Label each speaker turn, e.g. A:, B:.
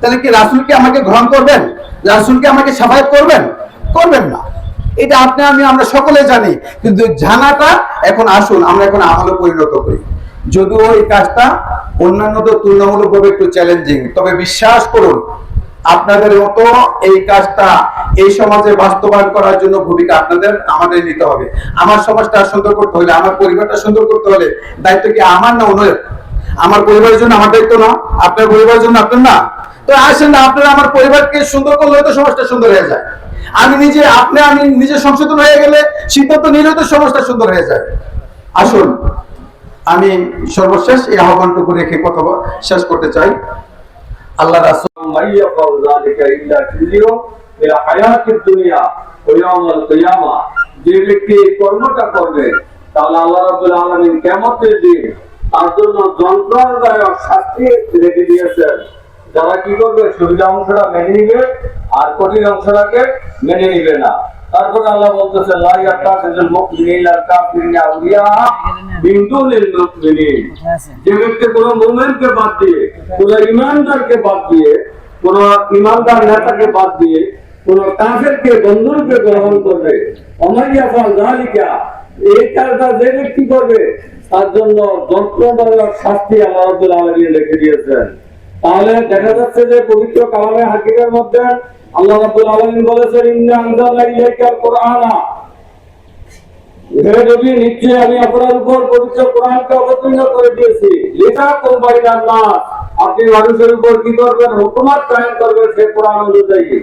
A: তাহলে কি রাসূলকে আমাকে গ্রহণ করবেন? রাসূলকে আমাকে সাফায়াত করবেন? করবেন না। এটা আপনি, আমি, আমরা সকলে জানি। কিন্তু জানাটা এখন আসুন, আমরা এখন আমলে পরিণত করি। যদিও এই কাজটা অন্যান্যদের তুলনামূলকভাবে একটু চ্যালেঞ্জিং তবে বিশ্বাস করুন, আপনাদের মতো এই কাজটা এই সমাজে বাস্তবায়ন করার জন্য ভূমিকা আপনাদের, আমাদের নিতে হবে। আমার সমাজটা সুন্দর করতে হলে, আমার পরিবারটা সুন্দর করতে হলে দায়িত্ব কি আমার না অন্যের? আমার পরিবারের জন্য আমার দায়িত্ব না, আপনার পরিবারের জন্য আপনার না। তো আসেন না আপনারা আমার পরিবারকে সুন্দর করলে তো সমাজটা সুন্দর হয়ে যায়। আমি নিজে, আপনি, আমি নিজে সংশোধন হয়ে গেলে সিদ্ধান্ত নিলে তো সমাজটা সুন্দর হয়ে যায়। আসুন, আমি সর্বশেষ এই আহ্বানটুকু রেখে কথা শেষ করতে চাই। আল্লাহ
B: যে ব্যক্তি কর্মটা করবে, তাহলে আল্লাহ রাবুল আলমিন কেমতের দিন তার জন্য যন্ত্রণাদায়ক বাদ দিয়ে, কোন ইমানদারকে বাদ দিয়ে, কোন ইমানদার নেতাকে বাদ দিয়ে, কোন কাফেরকে বন্ধুরূপে গ্রহণ করবে, অমাইয়া ফাল জালিকা এই কাজটা যে ব্যক্তি করবে তার জন্য যন্ত্রণাদায়ক শাস্তি আল্লাহ রাব্বুল আলামিন রেখে দিয়েছেন। তাহলে দেখা যাচ্ছে যে পবিত্র মধ্যে আল্লাহ আলামিন বলেছেন কুরআনা লেখা আপনি মানুষের উপর কি করবেন? হুকুমত কায়েম করবেন সে কোরআন অনুযায়ী।